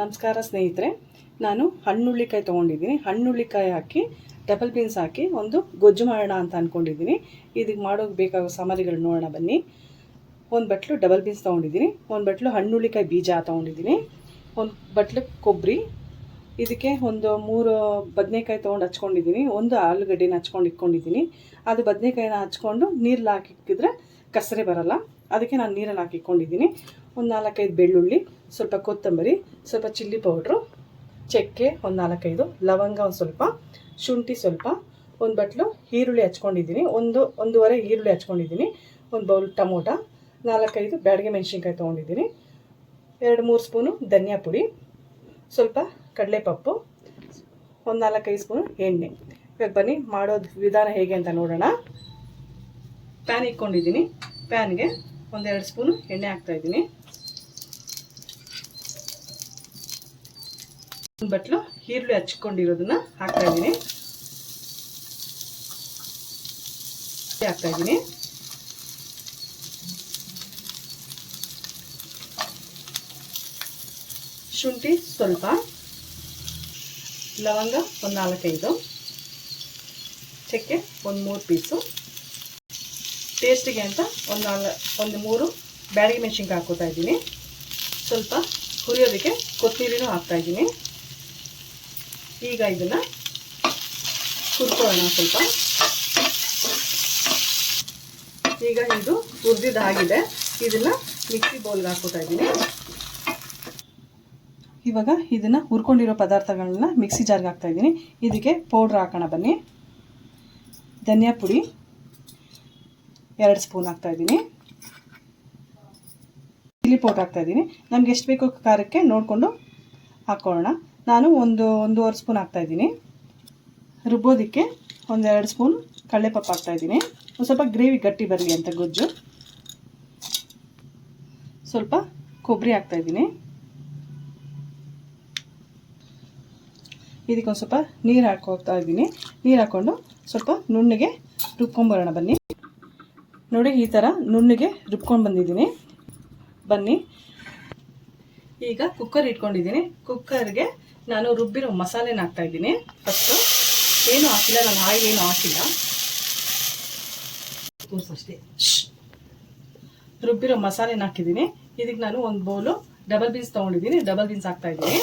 ನಮಸ್ಕಾರ ಸ್ನೇಹಿತರೆ, ನಾನು ಹಣ್ಣುಳ್ಳಿಕಾಯಿ ತೊಗೊಂಡಿದ್ದೀನಿ. ಹಣ್ಣುಳ್ಳಿಕಾಯಿ ಹಾಕಿ ಡಬಲ್ ಬೀನ್ಸ್ ಹಾಕಿ ಒಂದು ಗೊಜ್ಜು ಮಾಡೋಣ ಅಂತ ಅಂದ್ಕೊಂಡಿದ್ದೀನಿ ಇದಕ್ಕೆ ಮಾಡೋಕ್ಕೆ ಬೇಕಾಗೋ ಸಾಮಗ್ರಿಗಳು ನೋಡೋಣ ಬನ್ನಿ. ಒಂದು ಬಟ್ಲು ಡಬಲ್ ಬೀನ್ಸ್ ತೊಗೊಂಡಿದ್ದೀನಿ. ಒಂದು ಬಟ್ಲು ಹಣ್ಣುಳ್ಳಿಕಾಯಿ ಬೀಜ ತೊಗೊಂಡಿದ್ದೀನಿ. ಒಂದು ಬಟ್ಲು ಕೊಬ್ಬರಿ. ಇದಕ್ಕೆ ಒಂದು ಮೂರು ಬದನೆಕಾಯಿ ತೊಗೊಂಡು ಹಚ್ಕೊಂಡಿದ್ದೀನಿ. ಒಂದು ಆಲೂಗಡ್ಡೆನ ಹಚ್ಕೊಂಡು ಇಟ್ಕೊಂಡಿದ್ದೀನಿ ಅದು ಬದನೆಕಾಯಿನ ಹಚ್ಕೊಂಡು ನೀರಲ್ಲಿ ಹಾಕಿಕ್ಕಿದ್ರೆ ಕಸರೆ ಬರಲ್ಲ. ಅದಕ್ಕೆ ನಾನು ನೀರನ್ನು ಹಾಕಿಕೊಂಡಿದ್ದೀನಿ. ಒಂದು ನಾಲ್ಕೈದು ಬೆಳ್ಳುಳ್ಳಿ, ಸ್ವಲ್ಪ ಕೊತ್ತಂಬರಿ, ಸ್ವಲ್ಪ ಚಿಲ್ಲಿ ಪೌಡ್ರು, ಚಕ್ಕೆ ಒಂದು ನಾಲ್ಕೈದು, ಲವಂಗ ಒಂದು ಸ್ವಲ್ಪ, ಶುಂಠಿ ಸ್ವಲ್ಪ, ಒಂದು ಬಟ್ಲು ಈರುಳ್ಳಿ ಹಚ್ಕೊಂಡಿದ್ದೀನಿ. ಒಂದು, ಒಂದೂವರೆ ಈರುಳ್ಳಿ ಹಚ್ಕೊಂಡಿದ್ದೀನಿ. ಒಂದು ಬೌಲ್ ಟಮೋಟ, ನಾಲ್ಕೈದು ಬ್ಯಾಡಗೆ ಮೆಣಸಿನ್ಕಾಯಿ ತೊಗೊಂಡಿದ್ದೀನಿ. ಎರಡು, ಮೂರು ಸ್ಪೂನು ಧನಿಯಾ ಪುಡಿ, ಸ್ವಲ್ಪ ಕಡಲೆಪಪ್ಪು, ಒಂದು ನಾಲ್ಕೈದು ಸ್ಪೂನು ಎಣ್ಣೆ. ಇವಾಗ ಬನ್ನಿ, ಮಾಡೋದು ವಿಧಾನ ಹೇಗೆ ಅಂತ ನೋಡೋಣ. ಪ್ಯಾನ್ ಇಟ್ಕೊಂಡಿದ್ದೀನಿ. ಪ್ಯಾನ್ಗೆ ಒಂದೆರಡು ಸ್ಪೂನು ಎಣ್ಣೆ ಹಾಕ್ತಾಯಿದ್ದೀನಿ ಒಂದು ಬಟ್ಲು ಈರುಳ್ಳಿ ಹಚ್ಕೊಂಡಿರೋದನ್ನ ಹಾಕ್ತಾಯಿದ್ದೀನಿ ಹಾಕ್ತಾಯಿದ್ದೀನಿ ಶುಂಠಿ ಸ್ವಲ್ಪ. ಲವಂಗ ಒಂದು ನಾಲ್ಕೈದು. ಚಕ್ಕೆ ಒಂದು ಮೂರು ಪೀಸು. ಟೇಸ್ಟಿಗೆ ಅಂತ ಒಂದು ನಾಲ್ ಒಂದು ಮೂರು ಬ್ಯಾಡಗಿ ಮೆಣಸಿನ್ಕಾಯಿ ಹಾಕೋತಾ ಇದ್ದೀನಿ. ಸ್ವಲ್ಪ ಹುರಿಯೋದಕ್ಕೆ ಕೊತ್ತೀರಿನು ಹಾಕ್ತಾ ಇದ್ದೀನಿ. ಈಗ ಇದನ್ನು ಹುರ್ಕೊಳ್ಳೋಣ ಸ್ವಲ್ಪ. ಈಗ ಇದು ಹುರಿದಿದ್ದಾಗಿದೆ ಇದನ್ನು ಮಿಕ್ಸಿ ಬೌಲ್ಗೆ ಹಾಕೋತಾ ಇದ್ದೀನಿ. ಇವಾಗ ಇದನ್ನು ಹುರ್ಕೊಂಡಿರೋ ಪದಾರ್ಥಗಳನ್ನ ಮಿಕ್ಸಿ ಜಾರ್ಗೆ ಹಾಕ್ತಾ ಇದ್ದೀನಿ. ಇದಕ್ಕೆ ಪೌಡ್ರ್ ಹಾಕೋಣ ಬನ್ನಿ. ಧನಿಯಾ ಪುಡಿ. ಎರಡು ಸ್ಪೂನ್ ಹಾಕ್ತಾ ಇದ್ದೀನಿ. ಚಿಲ್ಲಿ ಪೌಡ್ರ್ ಹಾಕ್ತಾ ಇದ್ದೀನಿ. ನಮ್ಗೆ ಎಷ್ಟು ಬೇಕೋ ಖಾರಕ್ಕೆ ನೋಡಿಕೊಂಡು ಹಾಕ್ಕೊಳ್ಳೋಣ ನಾನು ಒಂದು ಒಂದೂವರೆ ಸ್ಪೂನ್ ಹಾಕ್ತಾ ಇದ್ದೀನಿ. ರುಬ್ಬೋದಕ್ಕೆ ಒಂದೆರಡು ಸ್ಪೂನ್ ಕಡಲೆಪಪ್ಪು ಹಾಕ್ತಾ ಇದ್ದೀನಿ. ಒಂದು ಸ್ವಲ್ಪ ಗ್ರೇವಿ ಗಟ್ಟಿ ಬರಲಿ ಅಂತ ಗೊಜ್ಜು. ಸ್ವಲ್ಪ ಕೊಬ್ಬರಿ ಹಾಕ್ತಾ ಇದ್ದೀನಿ. ಇದಕ್ಕೊಂದು ಸ್ವಲ್ಪ ನೀರು ಹಾಕೋಗ್ತಾ ಇದ್ದೀನಿ. ನೀರು ಹಾಕ್ಕೊಂಡು ಸ್ವಲ್ಪ ನುಣ್ಣಗೆ ರುಬ್ಕೊಂಬರೋಣ ಬನ್ನಿ. ನೋಡಿ ಈ ಥರ ನುಣ್ಣಗೆ ರುಬ್ಕೊಂಡು ಬಂದಿದ್ದೀನಿ. ಬನ್ನಿ. ಈಗ ಕುಕ್ಕರ್ ಇಟ್ಕೊಂಡಿದ್ದೀನಿ. ಕುಕ್ಕರ್ಗೆ ನಾನು ರುಬ್ಬಿರೋ ಮಸಾಲೆನ ಹಾಕ್ತಾ ಇದ್ದೀನಿ. ಫಸ್ಟು ಏನು ಹಾಕಿಲ್ಲ, ನಾನು ಆಯಿಲ್ ಏನು ಹಾಕಿಲ್ಲ. ರುಬ್ಬಿರೋ ಮಸಾಲೆನ ಹಾಕಿದ್ದೀನಿ. ಇದಕ್ಕೆ ನಾನು ಒಂದು ಬೌಲು ಡಬಲ್ ಬೀನ್ಸ್ ತೊಗೊಂಡಿದ್ದೀನಿ. ಡಬಲ್ ಬೀನ್ಸ್ ಹಾಕ್ತಾ ಇದ್ದೀನಿ.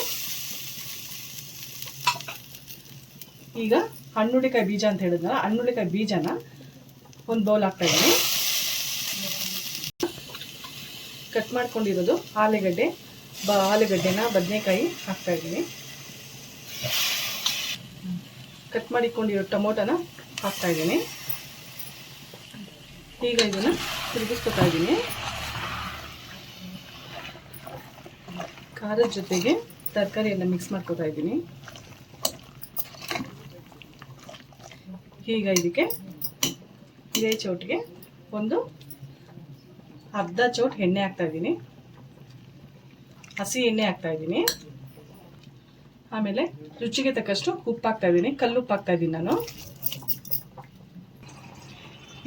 ಈಗ ಹಣ್ಣುಳ್ಳಿಕಾಯಿ ಬೀಜ ಅಂತ ಹೇಳಿದ್ನಲ್ಲ, ಹಣ್ಣುಳ್ಳಿಕಾಯಿ ಬೀಜನ ಒಂದು ಬೌಲ್ ಹಾಕ್ತಾ ಇದ್ದೀನಿ. ಕಟ್ ಮಾಡ್ಕೊಂಡಿರೋದು ಆಲೂಗಡ್ಡೆ. ಬ, ಆಲೂಗಡ್ಡೆನ ಬದನೆಕಾಯಿ ಹಾಕ್ತಾ ಇದ್ದೀನಿ. ಕಟ್ ಮಾಡಿಕೊಂಡಿರೋ ಟೊಮೊಟೊನ ಹಾಕ್ತಾ ಇದ್ದೀನಿ. ಈಗ ಇದನ್ನು ತಿರುಗಿಸ್ಕೊತಾ ಇದ್ದೀನಿ. ಖಾರದ ಜೊತೆಗೆ ತರಕಾರಿಯನ್ನು ಮಿಕ್ಸ್ ಮಾಡ್ಕೊತಾ ಇದ್ದೀನಿ. ಈಗ ಇದಕ್ಕೆ ಇದೇ ಚೌಟಿಗೆ ಒಂದು ಅರ್ಧ ಚೌಟ್ ಎಣ್ಣೆ ಹಾಕ್ತಾ ಇದ್ದೀನಿ. ಹಸಿ ಎಣ್ಣೆ ಹಾಕ್ತಾ ಇದ್ದೀನಿ. ಆಮೇಲೆ ರುಚಿಗೆ ತಕ್ಕಷ್ಟು ಉಪ್ಪು ಹಾಕ್ತಾ ಇದ್ದೀನಿ. ಕಲ್ಲು ಉಪ್ಪು ಹಾಕ್ತಾ ಇದ್ದೀನಿ ನಾನು.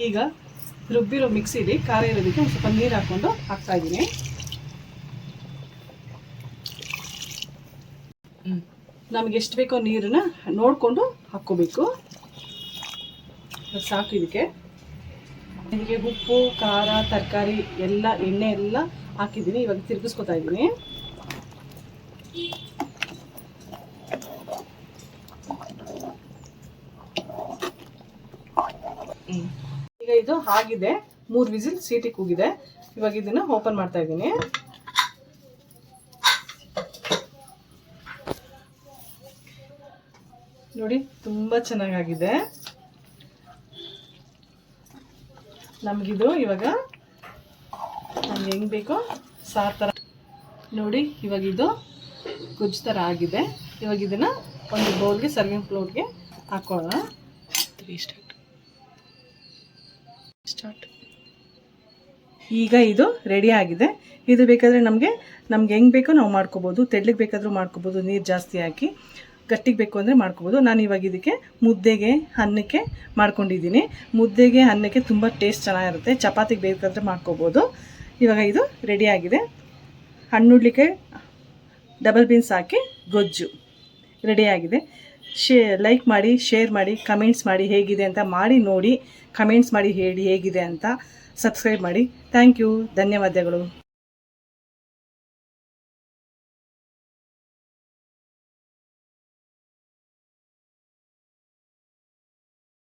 ಈಗ ರುಬ್ಬಿರೋ ಮಿಕ್ಸಿಲಿ ಖಾರ ಇರೋದಕ್ಕೆ ಒಂದು ಸ್ವಲ್ಪ ನೀರು ಹಾಕ್ಕೊಂಡು ಹಾಕ್ತಾ ಇದ್ದೀನಿ. ನಮಗೆ ಎಷ್ಟು ಬೇಕೋ ನೀರನ್ನ ನೋಡಿಕೊಂಡು ಹಾಕ್ಕೋಬೇಕು. ಸಾಕು ಇದಕ್ಕೆ. ಇದಕ್ಕೆ ಉಪ್ಪು, ಖಾರ, ತರಕಾರಿ ಎಲ್ಲ, ಎಣ್ಣೆ ಎಲ್ಲ ಹಾಕಿದ್ದೀನಿ. ಇವಾಗ ತಿರುಗಿಸ್ಕೊತಾ ಇದ್ದೀನಿ. ಈಗ ಇದು ಆಗಿದೆ. ಮೂರು ವಿಸಿಲ್ ಸೀಟಿ ಕೂಗಿದೆ. ಇವಾಗ ಇದನ್ನ ಓಪನ್ ಮಾಡ್ತಾ ಇದ್ದೀನಿ. ನೋಡಿ, ತುಂಬ ಚೆನ್ನಾಗಾಗಿದೆ. ನಮಗಿದು ಇವಾಗ ನಮ್ಗೆ ಹೆಂಗೆ ಬೇಕೋ ಸಾರು ಥರ ನೋಡಿ ಇವಾಗ ಇದು ಗುಜ್ಜು ಥರ ಆಗಿದೆ. ಇವಾಗ ಇದನ್ನು ಒಂದು ಬೌಲ್ಗೆ ಸರ್ವಿಂಗ್ ಪ್ಲೇಟ್ಗೆ ಹಾಕೊಳ್ಳೋಣ. ಸ್ಟಾರ್ಟ್ ಸ್ಟಾರ್ಟ್ ಈಗ ಇದು ರೆಡಿ ಆಗಿದೆ. ಇದು ಬೇಕಾದರೆ ನಮಗೆ ನಮ್ಗೆ ಹೆಂಗೆ ಬೇಕೋ ನಾವು ಮಾಡ್ಕೋಬೋದು. ತೆಡ್ಲಿಗೆ ಬೇಕಾದರೂ ಮಾಡ್ಕೋಬೋದು. ನೀರು ಜಾಸ್ತಿ ಹಾಕಿ. ಗಟ್ಟಿಗೆ ಬೇಕು ಅಂದರೆ ಮಾಡ್ಕೋಬೋದು. ನಾನು ಇವಾಗ ಇದಕ್ಕೆ ಮುದ್ದೆಗೆ ಅನ್ನಕ್ಕೆ ಮಾಡ್ಕೊಂಡಿದ್ದೀನಿ. ಮುದ್ದೆಗೆ ಅನ್ನಕ್ಕೆ ತುಂಬ ಟೇಸ್ಟ್ ಚೆನ್ನಾಗಿರುತ್ತೆ. ಚಪಾತಿಗೆ ಬೇಕಾದರೆ ಮಾಡ್ಕೋಬೋದು. ಇವಾಗ ಇದು ರೆಡಿಯಾಗಿದೆ ಹಣ್ಣುಡ್ಲಿಕ್ಕೆ ಡಬಲ್ ಬೀನ್ಸ್ ಹಾಕಿ ಗೊಜ್ಜು ರೆಡಿಯಾಗಿದೆ ಶೇ ಲೈಕ್ ಮಾಡಿ ಶೇರ್ ಮಾಡಿ ಕಮೆಂಟ್ಸ್ ಮಾಡಿ ಹೇಗಿದೆ ಅಂತ ಮಾಡಿ ನೋಡಿ ಕಮೆಂಟ್ಸ್ ಮಾಡಿ ಹೇಳಿ ಹೇಗಿದೆ ಅಂತ ಸಬ್ಸ್ಕ್ರೈಬ್ ಮಾಡಿ. ಥ್ಯಾಂಕ್ ಯು ಧನ್ಯವಾದಗಳು.